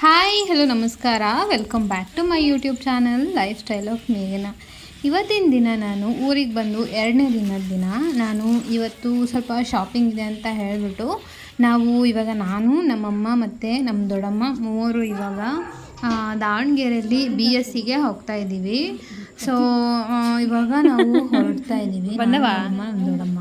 Hi hello ನಮಸ್ಕಾರ. Welcome back to my YouTube channel lifestyle of ಮೇಘನ ಇವತ್ತಿನ ದಿನ ನಾನು ಊರಿಗೆ ಬಂದು ಎರಡನೇ ದಿನದ ದಿನ ನಾನು ಇವತ್ತು ಸ್ವಲ್ಪ ಶಾಪಿಂಗ್ ಇದೆ ಅಂತ ಹೇಳಿಬಿಟ್ಟು ನಾವು ಇವಾಗ ನಾನು ನಮ್ಮಮ್ಮ ಮತ್ತು ನಮ್ಮ ದೊಡ್ಡಮ್ಮ ಮೂವರು ಇವಾಗ ದಾವಣಗೆರೆಯಲ್ಲಿ ಬಿ ಎಸ್ ಸಿಗೆ ಹೋಗ್ತಾ ಇದ್ದೀವಿ. ಸೊ ಇವಾಗ ನಾವು ಹೊರಡ್ತಾ ಇದ್ದೀವಿ ನಮ್ಮ ದೊಡ್ಡಮ್ಮ.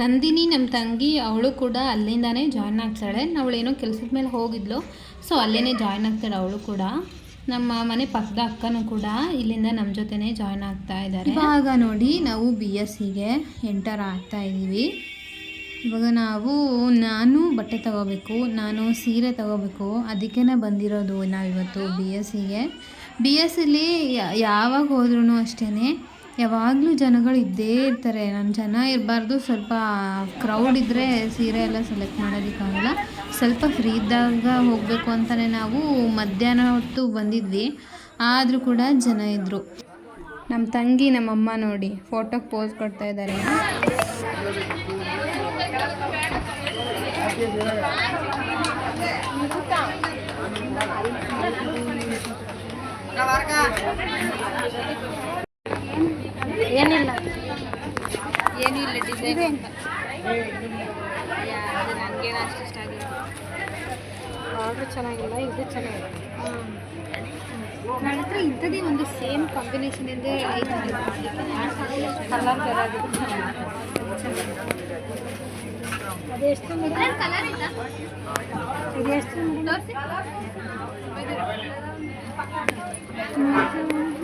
ನಂದಿನಿ ನಮ್ಮ ತಂಗಿ, ಅವಳು ಕೂಡ ಅಲ್ಲಿಂದಾನೇ ಜಾಯ್ನ್ ಆಗ್ತಾಳೆ. ಅವಳೇನೋ ಕೆಲಸದ ಮೇಲೆ ಹೋಗಿದ್ಲು. ಸೊ ಅಲ್ಲೇ ಜಾಯ್ನ್ ಆಗ್ತಾಳೆ ಅವಳು ಕೂಡ. ನಮ್ಮ ಮನೆ ಪಕ್ಕದ ಅಕ್ಕನೂ ಕೂಡ ಇಲ್ಲಿಂದ ನಮ್ಮ ಜೊತೆನೇ ಜಾಯ್ನ್ ಆಗ್ತಾ ಇದ್ದಾರೆ ಇವಾಗ ನೋಡಿ, ನಾವು ಬಿ ಎಸ್ ಸಿಗೆ ಎಂಟರ್ ಆಗ್ತಾ ಇದ್ದೀವಿ ಇವಾಗ ನಾವು, ನಾನು ಬಟ್ಟೆ ತಗೋಬೇಕು, ನಾನು ಸೀರೆ ತಗೋಬೇಕು ಅದಕ್ಕೇ ಬಂದಿರೋದು ನಾವಿವತ್ತು ಬಿ ಎಸ್ ಸಿಗೆ ಬಿ ಎಸ್ ಸಿಲಿ ಯಾವಾಗ ಹೋದ್ರೂ ಅಷ್ಟೇ ಯಾವಾಗಲೂ ಜನಗಳು ಇದ್ದೇ ಇರ್ತಾರೆ. ನಮ್ಮ ಜನ ಇರಬಾರ್ದು. ಸ್ವಲ್ಪ ಕ್ರೌಡ್ ಇದ್ದರೆ ಸೀರೆ ಎಲ್ಲ ಸೆಲೆಕ್ಟ್ ಮಾಡೋದಕ್ಕಾಗಲ್ಲ ಸ್ವಲ್ಪ ಫ್ರೀ ಇದ್ದಾಗ ಹೋಗಬೇಕು ಅಂತಲೇ ನಾವು ಮಧ್ಯಾಹ್ನ ಹೊತ್ತು ಬಂದಿದ್ವಿ. ಆದರೂ ಕೂಡ ಜನ ಇದ್ದರು ನಮ್ಮ ತಂಗಿ ನಮ್ಮಮ್ಮ ನೋಡಿ ಫೋಟೋಗೆ ಪೋಸ್ ಕೊಡ್ತಾ ಇದ್ದಾರೆ. ಏನಿಲ್ಲ. ಏನಿಲ್ಲ ಡಿಸೈನ್ ನನಗೇನು ಅಷ್ಟು ಇಷ್ಟ ಆಗಿಲ್ಲ. ಆರ್ಡ್ರ್ ಚೆನ್ನಾಗಿಲ್ಲ ಇದು ಚೆನ್ನಾಗಿದೆ ನನ್ನ ಹತ್ರ ಇಂಥದ್ದೇ ಒಂದು ಸೇಮ್ ಕಾಂಬಿನೇಷನ್ ಇದೆ ಕಲರ್ ಬರೋದು ಅದೆಷ್ಟು ಕಲರ್ ಇಲ್ಲ ಇದು ಎಷ್ಟು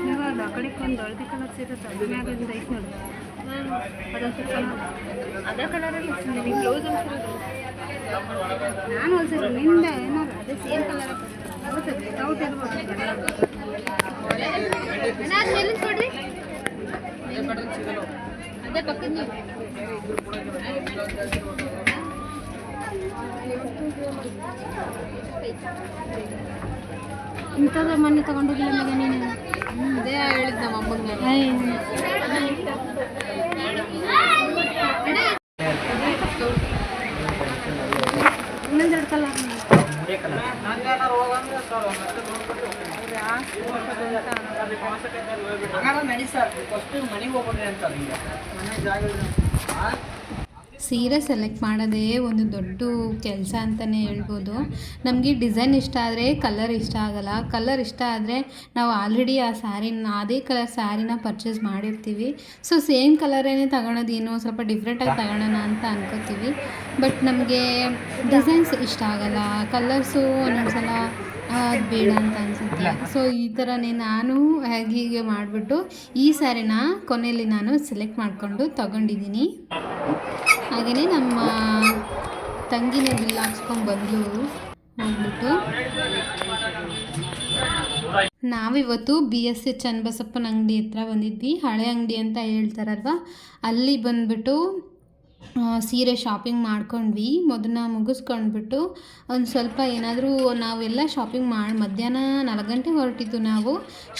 ಇವಾಗ ಆ ಕಡೆಗೆ ಒಂದು ಹಳದಿ ಕಲರ್ ನೋಡಿ ನಾನು ಹೊಲ್ಸಿದ್ರು ನಿಂದ ಏನಾದ್ರು ಅದೇ ಸೇಮ್ ಕಲರ್ ವಿತೌಟ್ ಇರ್ಬೋದು ಅದೇ ಪಕ್ಕದ ಇಂಥದ್ದು ಮೊನ್ನೆ ತಗೊಂಡೋಗಿಲ್ಲ ಮಗ ನೀನು. ಅದೇ ಹೇಳಿದ್ ನಮ್ಮ ಅಮ್ಮಂಗೆ ಇನ್ನೊಂದೆರಡು ಕಲರ್ ಸೀರೆ ಸೆಲೆಕ್ಟ್ ಮಾಡೋದೇ ಒಂದು ದೊಡ್ಡ ಕೆಲಸ ಅಂತಲೇ ಹೇಳ್ಬೋದು. ನಮಗೆ ಡಿಸೈನ್ ಇಷ್ಟ ಆದರೆ ಕಲರ್ ಇಷ್ಟ ಆಗಲ್ಲ. ಕಲರ್ ಇಷ್ಟ ಆದರೆ ನಾವು ಆಲ್ರೆಡಿ ಆ ಸ್ಯಾರಿನ ಅದೇ ಕಲರ್ ಸ್ಯಾರಿನ ಪರ್ಚೇಸ್ ಮಾಡಿರ್ತೀವಿ. ಸೊ ಸೇಮ್ ಕಲರೇನೆ ತಗೊಳೋದೇನು ಸ್ವಲ್ಪ ಡಿಫ್ರೆಂಟಾಗಿ ತಗೊಳ್ಳೋಣ ಅಂತ ಅನ್ಕೋತೀವಿ. ಬಟ್ ನಮಗೆ ಡಿಸೈನ್ಸ್ ಇಷ್ಟ ಆಗಲ್ಲ. ಕಲರ್ಸು ಒಂದೊಂದ್ಸಲ ಅದು ಬೇಡ ಅಂತ ಅನಿಸುತ್ತೆ. ಸೊ ಈ ಥರನೇ ನಾನು ಹೇಗೆ ಹೀಗೆ ಮಾಡಿಬಿಟ್ಟು ಈ ಸ್ಯಾರಿನ ಕೊನೆಯಲ್ಲಿ ನಾನು ಸೆಲೆಕ್ಟ್ ಮಾಡಿಕೊಂಡು ತಗೊಂಡಿದ್ದೀನಿ. ಹಾಗೆಯೇ ನಮ್ಮ ತಂಗಿನೇ ಬಿಲ್ ಹಾಕ್ಸ್ಕೊಂಡು ಬಂದ್ಲು ಹೋಗ್ಬಿಟ್ಟು ನಾವಿವತ್ತು ಬಿ ಎಸ್ ಎಚ್ ಚನ್ನಬಸಪ್ಪನ ಅಂಗಡಿ ಹತ್ರ ಬಂದಿದ್ವಿ. ಹಳೆ ಅಂಗಡಿ ಅಂತ ಹೇಳ್ತಾರಲ್ವ? ಅಲ್ಲಿ ಬಂದ್ಬಿಟ್ಟು ಸೀರೆ ಶಾಪಿಂಗ್ ಮಾಡ್ಕೊಂಡ್ವಿ. ಮೊದಲನ್ನ ಮುಗಿಸ್ಕೊಂಡ್ಬಿಟ್ಟು ಒಂದು ಸ್ವಲ್ಪ ಏನಾದರೂ ನಾವೆಲ್ಲ ಶಾಪಿಂಗ್ ಮಾಡಿ, ಮಧ್ಯಾಹ್ನ ನಾಲ್ಕು ಗಂಟೆಗೆ ಹೊರಟಿದ್ದು ನಾವು.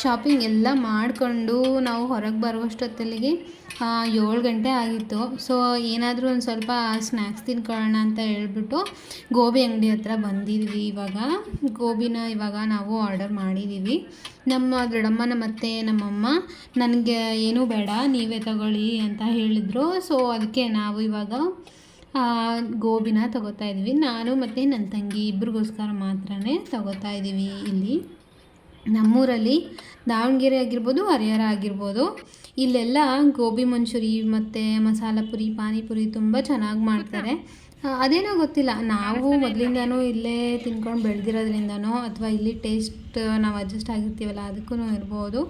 ಶಾಪಿಂಗ್ ಎಲ್ಲ ಮಾಡಿಕೊಂಡು ನಾವು ಹೊರಗೆ ಬರುವಷ್ಟೊತ್ತಲ್ಲಿಗೆ ಏಳು ಗಂಟೆ ಆಗಿತ್ತು. ಸೊ ಏನಾದರೂ ಒಂದು ಸ್ವಲ್ಪ ಸ್ನ್ಯಾಕ್ಸ್ ತಿನ್ಕೊಳ್ಳೋಣ ಅಂತ ಹೇಳ್ಬಿಟ್ಟು ಗೋಬಿ ಅಂಗಡಿ ಹತ್ರ ಬಂದಿದ್ವಿ ಇವಾಗ. ಗೋಬಿನ ಇವಾಗ ನಾವು ಆರ್ಡರ್ ಮಾಡಿದ್ದೀವಿ ನಮ್ಮ ದೊಡ್ಡಮ್ಮನ ಮತ್ತು ನಮ್ಮಮ್ಮ, ನನಗೆ ಏನೂ ಬೇಡ, ನೀವೇ ತಗೊಳ್ಳಿ ಅಂತ ಹೇಳಿದರು. ಸೊ ಅದಕ್ಕೆ ನಾವು ಇವಾಗ ಗೋಬಿನ ತಗೋತಾ ಇದ್ದೀವಿ. ನಾನು ಮತ್ತು ನನ್ನ ತಂಗಿ ಇಬ್ರಿಗೋಸ್ಕರ ಮಾತ್ರನೇ ತಗೋತಾ ಇದ್ದೀವಿ ಇಲ್ಲಿ. ನಮ್ಮೂರಲ್ಲಿ ದಾವಣಗೆರೆ ಆಗಿರ್ಬೋದು, ಹರಿಹರ ಆಗಿರ್ಬೋದು. ಇಲ್ಲೆಲ್ಲ ಗೋಬಿ ಮಂಚೂರಿ ಮತ್ತು ಮಸಾಲ ಪುರಿ, ಪಾನಿಪುರಿ ತುಂಬ ಚೆನ್ನಾಗಿ ಮಾಡ್ತಾರೆ. ಅದೇನೋ ಗೊತ್ತಿಲ್ಲ. ನಾವು ಮೊದಲಿಂದನೂ ಇಲ್ಲೇ ತಿನ್ಕೊಂಡು ಬೆಳೆದಿರೋದ್ರಿಂದನೋ ಅಥವಾ ಇಲ್ಲಿ ಟೇಸ್ಟ್ ನಾವು ಅಡ್ಜಸ್ಟ್ ಆಗಿರ್ತೀವಲ್ಲ ಅದಕ್ಕೂ ಇರ್ಬೋದು.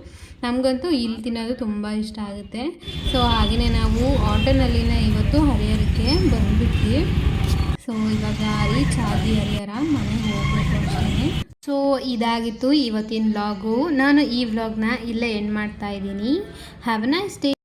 ನಮಗಂತೂ ಇಲ್ಲಿ ತಿನ್ನೋದು ತುಂಬ ಇಷ್ಟ ಆಗುತ್ತೆ. ಸೊ ಹಾಗೆಯೇ ನಾವು ಆಟೋನಲ್ಲಿನೇ ಇವತ್ತು ಹರಿಹರಕ್ಕೆ ಬಂದುಬಿಟ್ವಿ. ಸೊ ಇವಾಗ ರೀಚ್ ಆಗಿ ಹರಿಹರ ಮನೆಗೆ ಹೋಗ್ಬೇಕು ಅಷ್ಟೇ ಸೊ ಇದಾಗಿತ್ತು ಇವತ್ತಿನ ವ್ಲಾಗು ನಾನು ಈ ವ್ಲಾಗ್ನ ಇಲ್ಲೇ ಎಂಡ್ ಮಾಡ್ತಾ ಇದ್ದೀನಿ. Have nice day